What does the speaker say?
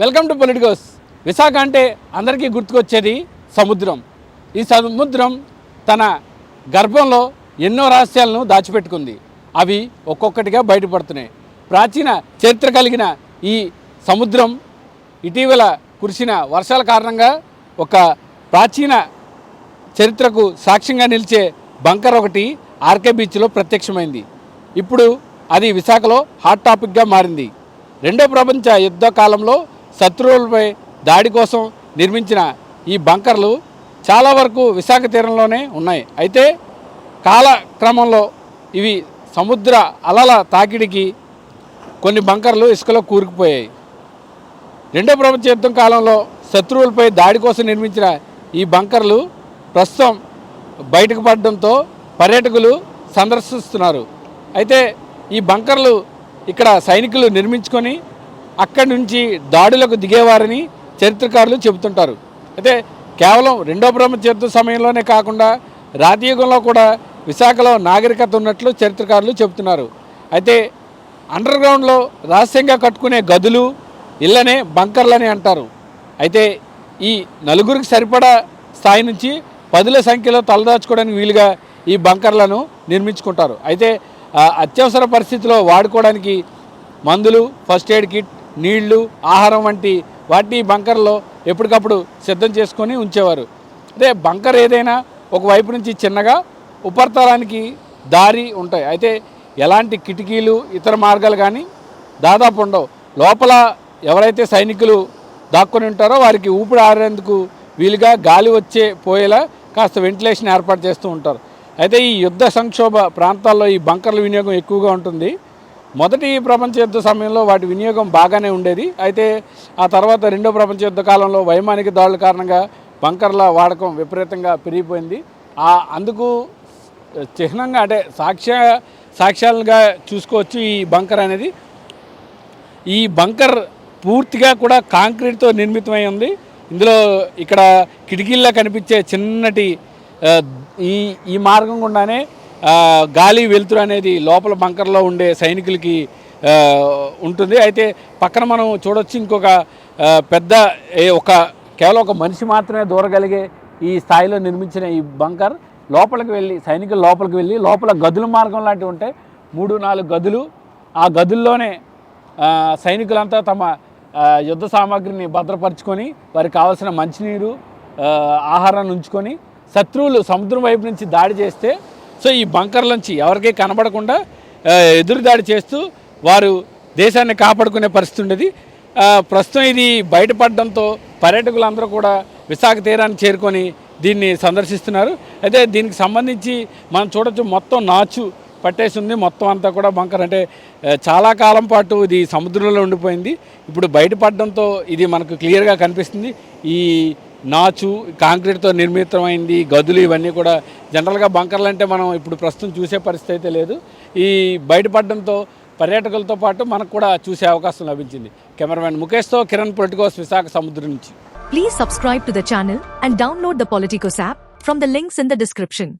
Welcome to Politicos. Visakha అంటే అందరికీ గుర్తుకొచ్చేది సముద్రం. ఈ సముద్రం తన గర్భంలో ఎన్నో రహస్యాలను దాచిపెట్టుకుంది. అవి ఒక్కొక్కటిగా బయటపడుతున్నాయి. ప్రాచీన చరిత్ర కలిగిన ఈ సముద్రం ఇటీవల కురిసిన వర్షాల కారణంగా ఒక ప్రాచీన చరిత్రకు సాక్ష్యంగా నిలిచే బంకర్ ఒకటి ఆర్కే బీచ్లో ప్రత్యక్షమైంది. ఇప్పుడు అది విశాఖలో హాట్ టాపిక్గా మారింది. రెండో ప్రపంచ యుద్ధ కాలంలో శత్రువులపై దాడి కోసం నిర్మించిన ఈ బంకర్లు చాలా వరకు విశాఖ తీరంలోనే ఉన్నాయి. అయితే కాలక్రమంలో ఇవి సముద్ర అలల తాకిడికి కొన్ని బంకర్లు ఇసుకలో కూరుకుపోయాయి. రెండో ప్రపంచ యుద్ధం కాలంలో శత్రువులపై దాడి కోసం నిర్మించిన ఈ బంకర్లు ప్రస్తుతం బయటకు పడడంతో పర్యాటకులు సందర్శిస్తున్నారు. అయితే ఈ బంకర్లు ఇక్కడ సైనికులు నిర్మించుకొని అక్కడి నుంచి దాడులకు దిగేవారని చరిత్రకారులు చెబుతుంటారు. అయితే కేవలం రెండో ప్రపంచ యుద్ధ సమయంలోనే కాకుండా రాతియుగంలో కూడా విశాఖలో నాగరికత ఉన్నట్లు చరిత్రకారులు చెబుతున్నారు. అయితే అండర్ గ్రౌండ్లో రహస్యంగా కట్టుకునే గదులు ఇళ్ళనే బంకర్లని అంటారు. అయితే ఈ నలుగురికి సరిపడా స్థాయి నుంచి పదుల సంఖ్యలో తలదాచుకోవడానికి వీలుగా ఈ బంకర్లను నిర్మించుకుంటారు. అయితే అత్యవసర పరిస్థితిలో వాడుకోవడానికి మందులు ఫస్ట్ ఎయిడ్ కిట్ నీళ్ళు ఆహారం వంటి వాటిని బంకర్లో ఎప్పటికప్పుడు సిద్ధం చేసుకొని ఉంచేవారు. అదే బంకర్ ఏదైనా ఒక వైపు నుంచి చిన్నగా ఉపరితలానికి దారి ఉంటాయి. అయితే ఎలాంటి కిటికీలు ఇతర మార్గాలు కానీ దాదాపు ఉండవు. లోపల ఎవరైతే సైనికులు దాక్కుని ఉంటారో వారికి ఊపిరి ఆరేందుకు వీలుగా గాలి వచ్చే పోయేలా కాస్త వెంటిలేషన్ ఏర్పాటు చేస్తూ ఉంటారు. అయితే ఈ యుద్ధ సంక్షోభ ప్రాంతాల్లో ఈ బంకర్ల వినియోగం ఎక్కువగా ఉంటుంది. మొదటి ప్రపంచ యుద్ధ సమయంలో వాటి వినియోగం బాగానే ఉండేది. అయితే ఆ తర్వాత రెండో ప్రపంచ యుద్ధ కాలంలో వైమానిక దాడుల కారణంగా బంకర్ల వాడకం విపరీతంగా పెరిగిపోయింది. ఆ అందుకు చిహ్నంగా అంటే సాక్ష్య సాక్ష్యాలుగా చూసుకోవచ్చు ఈ బంకర్ అనేది. ఈ బంకర్ పూర్తిగా కూడా కాంక్రీట్తో నిర్మితమై ఉంది. ఇందులో ఇక్కడ కిటికీల్లో కనిపించే చిన్నటి ఈ ఈ మార్గం గుండానే గాలి వెలుతురు అనేది లోపల బంకర్లో ఉండే సైనికులకి ఉంటుంది. అయితే పక్కన మనం చూడొచ్చు ఇంకొక పెద్ద ఏ- ఒక కేవలం ఒక మనిషి మాత్రమే దూరగలిగే ఈ స్థాయిలో నిర్మించిన ఈ బంకర్. లోపలికి వెళ్ళి సైనికులు లోపలికి వెళ్ళి లోపల గదుల మార్గం లాంటివి ఉంటాయి మూడు నాలుగు గదులు. ఆ గదుల్లోనే సైనికులంతా తమ యుద్ధ సామాగ్రిని భద్రపరుచుకొని వారికి కావాల్సిన మంచినీరు ఆహారాన్ని ఉంచుకొని శత్రువులు సముద్రం వైపు నుంచి దాడి చేస్తే సో ఈ బంకర్లోంచి ఎవరికీ కనబడకుండా ఎదురుదాడి చేస్తూ వారు దేశాన్ని కాపాడుకునే పరిస్థితి ఉండేది. ప్రస్తుతం ఇది బయటపడడంతో పర్యాటకులందరూ కూడా విశాఖ తీరాన్ని చేరుకొని దీన్ని సందర్శిస్తున్నారు. అయితే దీనికి సంబంధించి మనం చూడొచ్చు మొత్తం నాచు పట్టేసి ఉంది. మొత్తం అంతా కూడా బంకర్ అంటే చాలా కాలం పాటు ఇది సముద్రంలో ఉండిపోయింది. ఇప్పుడు బయటపడడంతో ఇది మనకు క్లియర్గా కనిపిస్తుంది. ఈ నాచు కాంక్రీట్తో నిర్మితమైంది గదులు ఇవన్నీ కూడా. జనరల్గా బంకర్లు అంటే మనం ఇప్పుడు ప్రస్తుతం చూసే పరిస్థితి అయితే లేదు. ఈ బయటపడడంతో పర్యాటకులతో పాటు మనకు కూడా చూసే అవకాశం లభించింది. కెమెరామెన్ ముఖేష్తో కిరణ్ పొలిటికోస్ విశాఖ సముద్రం నుంచి. Please subscribe to the channel and download the Politicos app from the links in the description